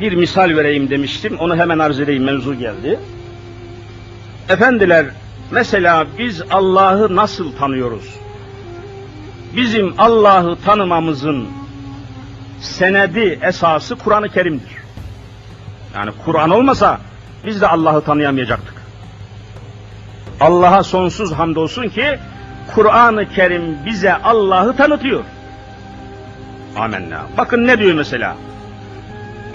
bir misal vereyim demiştim. Onu hemen arz edeyim mevzu geldi. Efendiler mesela biz Allah'ı nasıl tanıyoruz? Bizim Allah'ı tanımamızın senedi esası Kur'an-ı Kerim'dir. Yani Kur'an olmasa biz de Allah'ı tanıyamayacaktık. Allah'a sonsuz hamdolsun ki Kur'an-ı Kerim bize Allah'ı tanıtıyor. Amenna. Bakın ne diyor mesela?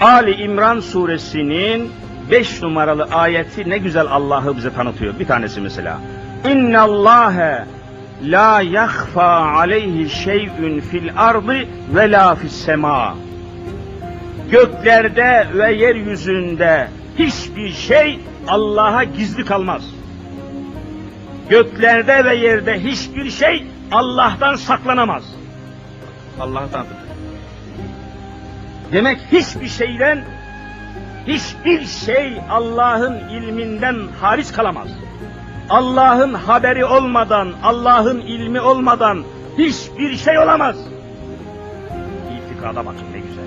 Ali İmran suresinin 5 numaralı ayeti ne güzel Allah'ı bize tanıtıyor. Bir tanesi mesela. İnna Allahe la yahfa aleyhi şey'ün fil ardı ve la fis sema. Göklerde ve yeryüzünde hiçbir şey Allah'a gizli kalmaz. Göklerde ve yerde hiçbir şey Allah'tan saklanamaz. Allah'ı tanıtır. Demek hiçbir şeyden hiçbir şey Allah'ın ilminden hariç kalamaz. Allah'ın haberi olmadan, Allah'ın ilmi olmadan hiçbir şey olamaz. İtikada bakın ne güzel.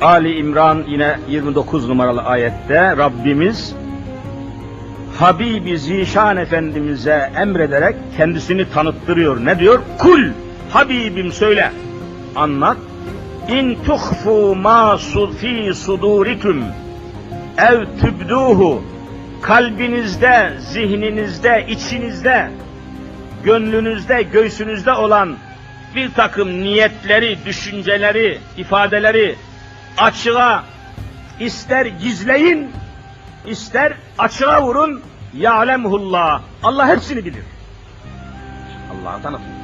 Ali İmran yine 29 numaralı ayette Rabbimiz Habibi Zişan Efendimiz'e emrederek kendisini tanıttırıyor. Ne diyor? Kul Habibim söyle. Anlat. İn tuhfu ma fi sudurikum ev tübduhu kalbinizde, zihninizde, içinizde, gönlünüzde, göğsünüzde olan bir takım niyetleri, düşünceleri, ifadeleri açığa ister gizleyin, ister açığa vurun, ya'lemhullah. Allah hepsini bilir. Allah'ı tanıtın.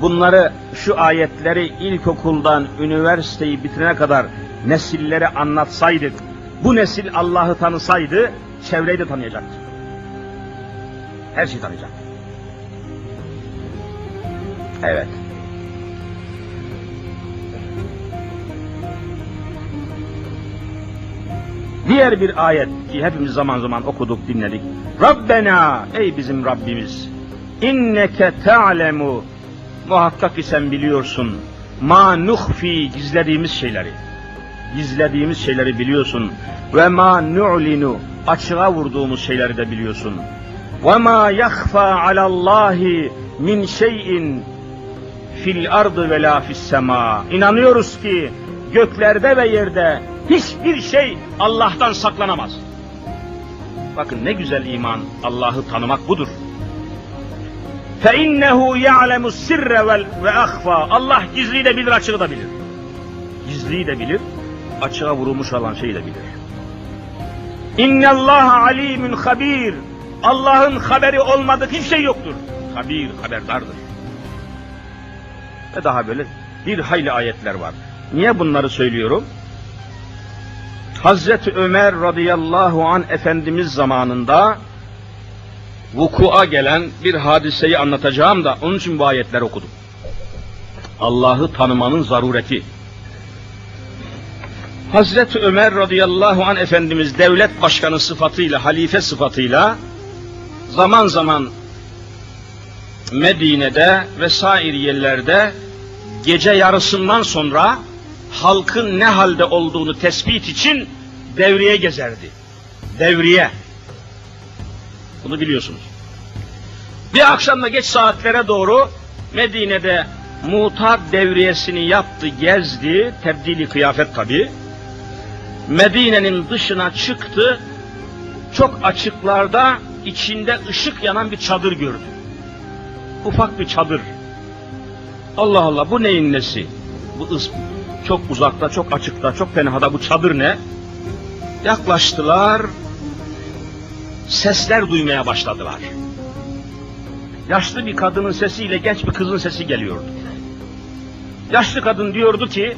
Bunları, şu ayetleri ilkokuldan üniversiteyi bitirene kadar nesillere anlatsaydık, bu nesil Allah'ı tanısaydı, çevreyi de tanıyacaktı. Her şeyi tanıyacak. Evet. Diğer bir ayet ki hepimiz zaman zaman okuduk, dinledik. Rabbena, ey bizim Rabbimiz, inneke ta'lemu, muhakkak ki sen biliyorsun, ma nuhfi, gizlediğimiz şeyleri. Gizlediğimiz şeyleri biliyorsun. Ve ma nu'linu, açığa vurduğumuz şeyleri de biliyorsun. Ve ma yakhfa alallahi min şeyin fil ardı ve la sema. İnanıyoruz ki göklerde ve yerde hiçbir şey Allah'tan saklanamaz. Bakın ne güzel iman, Allah'ı tanımak budur. Fe innehu ya'lemu sirre vel ve ahfa. Allah gizliyi de bilir, açığı da bilir. Gizliyi de bilir, açığa vurulmuş olan şeyi de bilir. İnnallaha alimun habir. Allah'ın haberi olmadık hiçbir şey yoktur. Habir, haberdardır. Ve daha böyle bir hayli ayetler var. Niye bunları söylüyorum? Hazreti Ömer radıyallahu an Efendimiz zamanında vukua gelen bir hadiseyi anlatacağım da onun için bu ayetleri okudum. Allah'ı tanımanın zarureti. Hazreti Ömer radıyallahu an Efendimiz devlet başkanı sıfatıyla, halife sıfatıyla zaman zaman Medine'de vesaire yerlerde gece yarısından sonra halkın ne halde olduğunu tespit için devriye gezerdi. Devriye. Bunu biliyorsunuz. Bir akşamda geç saatlere doğru Medine'de mutat devriyesini yaptı, gezdi, tebdili kıyafet tabi. Medine'nin dışına çıktı, çok açıklarda içinde ışık yanan bir çadır gördü. Ufak bir çadır. Allah Allah bu neyin nesi? Bu ıs çok uzakta, çok açıkta, çok tenhada bu çadır ne? Yaklaştılar, sesler duymaya başladılar. Yaşlı bir kadının sesiyle genç bir kızın sesi geliyordu. Yaşlı kadın diyordu ki,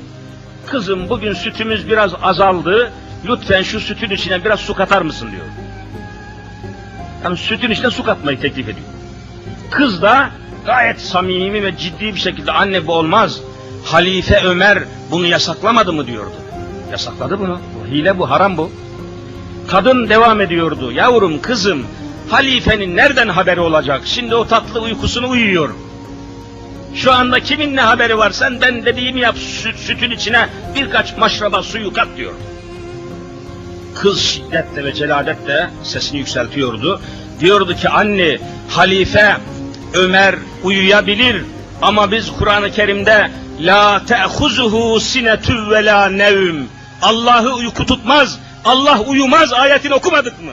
kızım bugün sütümüz biraz azaldı, lütfen şu sütün içine biraz su katar mısın diyor. Yani sütün içine su katmayı teklif ediyor. Kız da gayet samimi ve ciddi bir şekilde anne bu olmaz. Halife Ömer bunu yasaklamadı mı diyordu. Yasakladı bunu. Bu hile bu, haram bu. Kadın devam ediyordu. Yavrum, kızım, halifenin nereden haberi olacak? Şimdi o tatlı uykusunu uyuyor. Şu anda kimin ne haberi var sen ben dediğimi yap süt, sütün içine birkaç maşraba suyu kat diyor. Kız şiddetle ve celadetle sesini yükseltiyordu. Diyordu ki anne halife Ömer uyuyabilir ama biz Kur'an-ı Kerim'de la te'huzuhu sinetü ve la nevm Allah'ı uyku tutmaz, Allah uyumaz ayetini okumadık mı?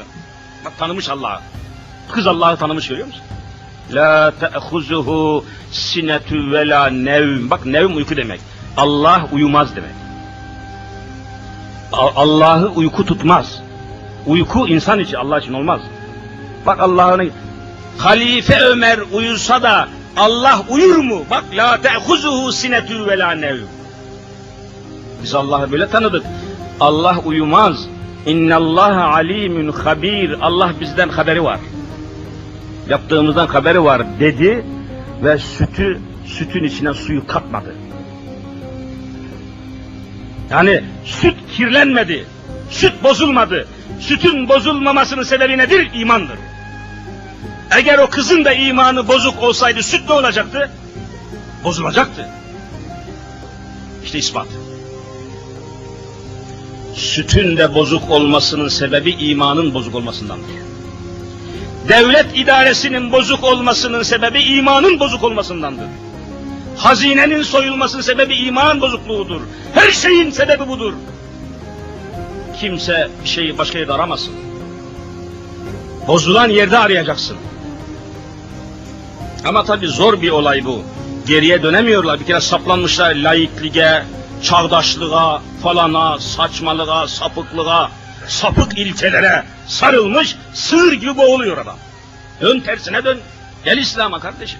Bak tanımış Allah'ı. Kız Allah'ı tanımış görüyor musun? La te'huzuhu sinetü ve la nevm. Bak nevm uyku demek. Allah uyumaz demek. Allah'ı uyku tutmaz. Uyku insan için Allah için olmaz. Bak Allah'ın Halife Ömer uyusa da Allah uyur mu? Bak la te'huzuhu sinetü ve la nevm. Biz Allah'ı böyle tanıdık. Allah uyumaz. İnnallaha alimun habir. Allah bizden haberi var. Yaptığımızdan haberi var dedi ve sütü sütün içine suyu katmadı. Yani süt kirlenmedi. Süt bozulmadı. Sütün bozulmamasının sebebi nedir? İmandır. Eğer o kızın da imanı bozuk olsaydı süt ne olacaktı? Bozulacaktı. İşte ispat. Sütün de bozuk olmasının sebebi imanın bozuk olmasındandır. Devlet idaresinin bozuk olmasının sebebi imanın bozuk olmasındandır. Hazinenin soyulmasının sebebi iman bozukluğudur. Her şeyin sebebi budur. Kimse bir şeyi başka yerde aramasın. Bozulan yerde arayacaksın. Ama tabii zor bir olay bu. Geriye dönemiyorlar. Bir kere saplanmışlar laiklige, çağdaşlığa, falana, saçmalığa, sapıklığa, sapık ilkelere sarılmış, sığır gibi boğuluyor adam. Dön tersine dön. Gel İslam'a kardeşim.